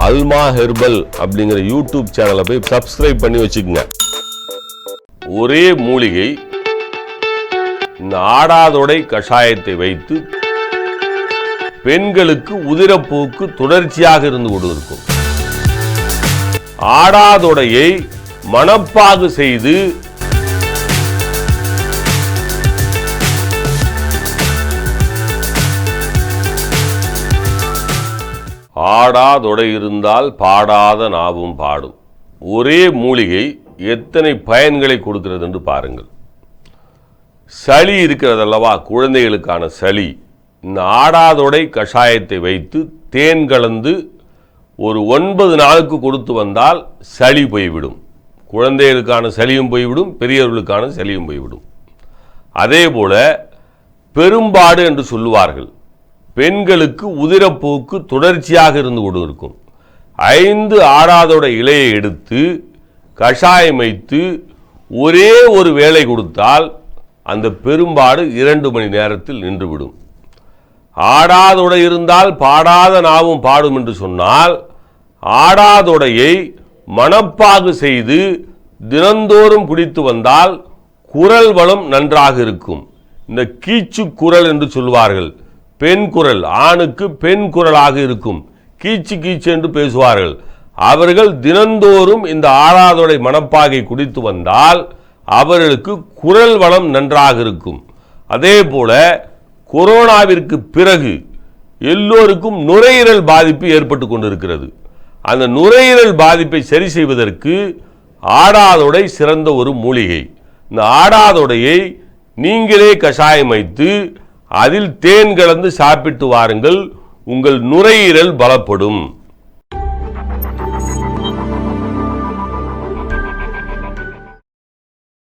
அல்மா herbal அப்படிங்கிற YouTube சேனலை போய் சப்ஸ்கிரைப் பண்ணி வச்சுக்கோங்க. ஒரே மூலிகை இந்த ஆடாதொடை கஷாயத்தை வைத்து பெண்களுக்கு உதிரப்போக்கு தொடர்ச்சியாக இருந்து கொண்டிருக்கும். ஆடாதொடையை மணப்பாகு செய்து ஆடாதொடை இருந்தால் பாடாத நாவும் பாடும். ஒரே மூலிகை எத்தனை பயன்களை கொடுக்கிறது என்று பாருங்கள். சளி இருக்கிறதல்லவா? குழந்தைகளுக்கான சளி. இந்த ஆடாதொடை கஷாயத்தை வைத்து தேன் கலந்து ஒரு ஒன்பது நாளுக்கு கொடுத்து வந்தால் சளி போய்விடும். குழந்தைகளுக்கான சளியும் போய்விடும் பெரியவர்களுக்கான சளியும் போய்விடும். அதே போல பெரும்பாடு என்று சொல்லுவார்கள். பெண்களுக்கு உதிரப்போக்கு தொடர்ச்சியாக இருந்து கொண்டு இருக்கும் ஐந்து ஆறாதோட இலையை எடுத்து கஷாயம் வைத்து ஒரே ஒரு வேலை கொடுத்தால் அந்த பெரும்பாடு இரண்டு மணி நேரத்தில் நின்றுவிடும். ஆடாதொடை இருந்தால் பாடாத நாவும் பாடும் என்று சொன்னால் ஆடாதொடையை மனப்பாகு செய்து தினந்தோறும் குடித்து வந்தால் குரல் வளம் நன்றாக இருக்கும். இந்த கீச்சு குரல் என்று சொல்வார்கள். பெண் குரல் ஆணுக்கு பெண் குரலாக இருக்கும். கீச்சு கீச்சு என்று பேசுவார்கள். அவர்கள் தினந்தோறும் இந்த ஆடாதொடை மணப்பாகை குடித்து வந்தால் அவர்களுக்கு குரல் வளம் நன்றாக இருக்கும். அதே போல கொரோனாவிற்கு பிறகு எல்லோருக்கும் நுரையீரல் பாதிப்பு ஏற்பட்டு கொண்டிருக்கிறது. அந்த நுரையீரல் பாதிப்பை சரி செய்வதற்கு ஆடாதொடை சிறந்த ஒரு மூலிகை. இந்த ஆடாதொடையை நீங்களே கஷாயம் வைத்து அதில் தேன் கலந்து சாப்பிட்டு வாருங்கள் உங்கள் நுரையீரல் பலப்படும்.